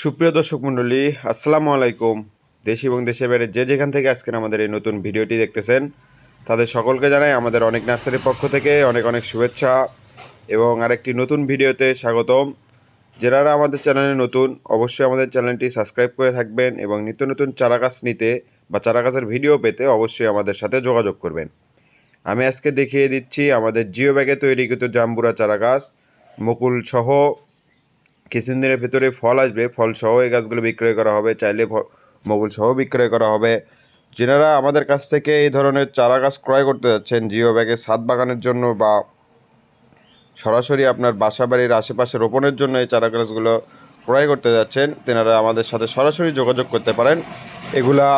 সুপ্রিয় দর্শক মণ্ডলী, আসসালামু আলাইকুম। দেশ এবং দেশের বাইরে যে যেখান থেকে আজকের আমাদের এই নতুন ভিডিওটি দেখতেছেন, তাদের সকলকে জানাই আমাদের অনেক নার্সারির পক্ষ থেকে অনেক অনেক শুভেচ্ছা এবং আরেকটি নতুন ভিডিওতে স্বাগতম। যারা আমাদের চ্যানেলে নতুন, অবশ্যই আমাদের চ্যানেলটি সাবস্ক্রাইব করে থাকবেন এবং নিত্য নতুন চারা গাছ নিতে বা চারা গাছের ভিডিও পেতে অবশ্যই আমাদের সাথে যোগাযোগ করবেন। আমি আজকে দেখিয়ে দিচ্ছি আমাদের জিও ব্যাগে তৈরিকৃত জাম্বুরা চারা গাছ মুকুল সহ কিছুদিন দিনের ভেতরে ফল আসবে ফল সহ এই গাছগুলো বিক্রয় করা হবে, চাইলে সহ বিক্রয় করা হবে। যেনারা আমাদের কাছ থেকে এই ধরনের চারা গাছ ক্রয় করতে যাচ্ছেন, জিও ব্যাগে সাত বাগানের জন্য বা সরাসরি আপনার বাসা বাড়ির আশেপাশে রোপণের জন্য এই চারা গাছগুলো ক্রয় করতে যাচ্ছেন, তেনারা আমাদের সাথে সরাসরি যোগাযোগ করতে পারেন। এগুলা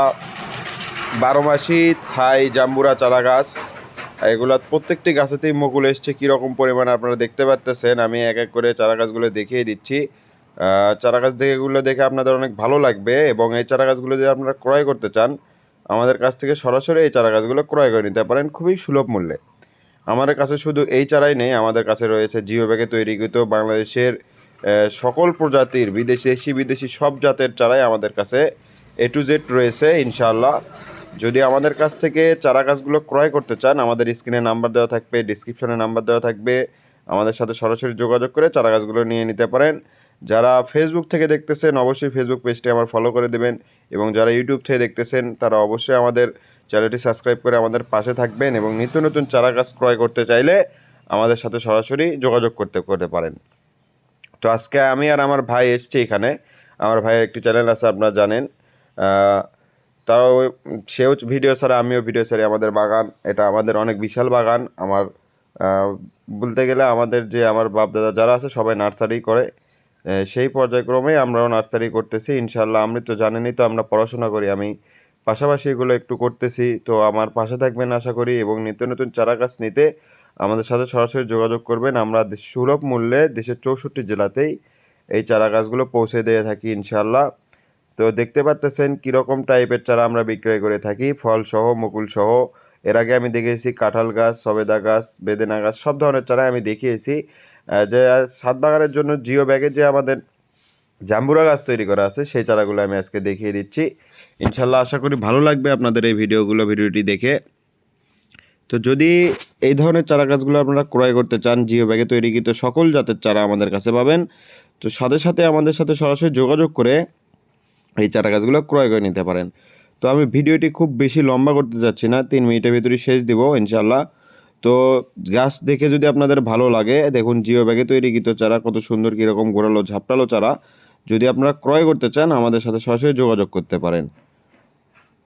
বারো মাসি থাই জাম্বুরা চারা গাছ। এগুলা প্রত্যেকটি গাছেতেই মুকুল এসছে, কীরকম পরিমাণে আপনারা দেখতে পাচ্তেছেন আমি এক এক করে চারা গাছগুলো দেখিয়ে দিচ্ছি। চারা গাছ দেখে এগুলো দেখে আপনাদের অনেক ভালো লাগবে এবং এই চারা গাছগুলো যদি আপনারা ক্রয় করতে চান, আমাদের কাছ থেকে সরাসরি এই চারা গাছগুলো ক্রয় করে নিতে পারেন খুবই সুলভ মূল্যে। আমাদের কাছে শুধু এই চারাই নেই, আমাদের কাছে রয়েছে জিও ব্যাগে তৈরিকৃত বাংলাদেশের সকল প্রজাতির, বিদেশি দেশি বিদেশি সব জাতের চারাই আমাদের কাছে এ টু জেড রয়েছে, ইনশাআল্লাহ। যদি আমাদের কাছ থেকে চারা গাছগুলো ক্রয় করতে চান, আমাদের স্ক্রিনে নাম্বার দেওয়া থাকবে ডিসক্রিপশনে নাম্বার দেওয়া থাকবে। আমাদের সাথে সরাসরি যোগাযোগ করে চারা গাছগুলো নিয়ে নিতে পারেন। যারা ফেসবুক থেকে দেখতেছেন, অবশ্যই ফেসবুক পেজটি আমার ফলো করে দেবেন এবং যারা ইউটিউব থেকে দেখতেছেন, তারা অবশ্যই আমাদের চ্যানেলটি সাবস্ক্রাইব করে আমাদের পাশে থাকবেন এবং নিত্য নতুন চারা গাছ ক্রয় করতে চাইলে আমাদের সাথে সরাসরি যোগাযোগ করতে করতে পারেন। তো আজকে আমি আর আমার ভাই এসছি এখানে। আমার ভাইয়ের একটি চ্যানেল আছে, আপনারা জানেন। তারাও সেও ভিডিও ছাড়া, আমিও ভিডিও ছাড়ি। আমাদের বাগান, এটা আমাদের অনেক বিশাল বাগান। আমার বলতে গেলে আমাদের যে আমার বাপ দাদা যারা আছে, সবাই নার্সারি করে। সেই পর্যায়ক্রমে আমরাও নার্সারি করতেছি। ইনশাল্লাহ আমি তো জানেনই তো, আমরা পড়াশোনা করি। আমি পাশাপাশি এগুলো একটু করতেছি। তো আমার পাশে থাকবেন আশা করি, এবং নিত্য নতুন চারা গাছ নিতে আমাদের সাথে সরাসরি যোগাযোগ করবেন। আমরা সুলভ মূল্যে দেশের চৌষট্টি জেলাতেই এই চারা গাছগুলো পৌঁছে দিয়ে থাকি ইনশাল্লাহ তো দেখতে পাচ্তেছেন কীরকম টাইপের চারা আমরা বিক্রয় করে থাকি। ফল সহ, মুকুল সহ। এর আগে আমি দেখেছি কাঁঠাল গাছ, সবেদা গাছ, বেদেনা গাছ, সব ধরনের চারা আমি দেখিয়েছি। যে সাত বাগানের জন্য জিও ব্যাগে যে আমাদের জাম্বুরা গাছ তৈরি করা আছে, সেই চারাগুলো আমি আজকে দেখিয়ে দিচ্ছি। ইনশাল্লাহ আশা করি ভালো লাগবে আপনাদের এই ভিডিওগুলো, ভিডিওটি দেখে। তো যদি এই ধরনের চারা গাছগুলো আপনারা ক্রয় করতে চান, জিও ব্যাগে তৈরি তৈরিকৃত সকল জাতের চারা আমাদের কাছে পাবেন। তো সাথে সাথে আমাদের সাথে সরাসরি যোগাযোগ করে এই চারা গাছগুলো ক্রয় করে নিতে পারেন। তো আমি ভিডিওটি খুব বেশি লম্বা করতে যাচ্ছি না, তিন মিনিটের ভিতরে শেষ দিব ইনশাল্লাহ তো গাছ দেখে যদি আপনাদের ভালো লাগে, দেখুন জিও ব্যাগে তৈরিকৃত চারা, কত সুন্দর কীরকম গোড়ালো ঝাপটালো চারা। যদি আপনারা ক্রয় করতে চান, আমাদের সাথে সরাসরি যোগাযোগ করতে পারেন।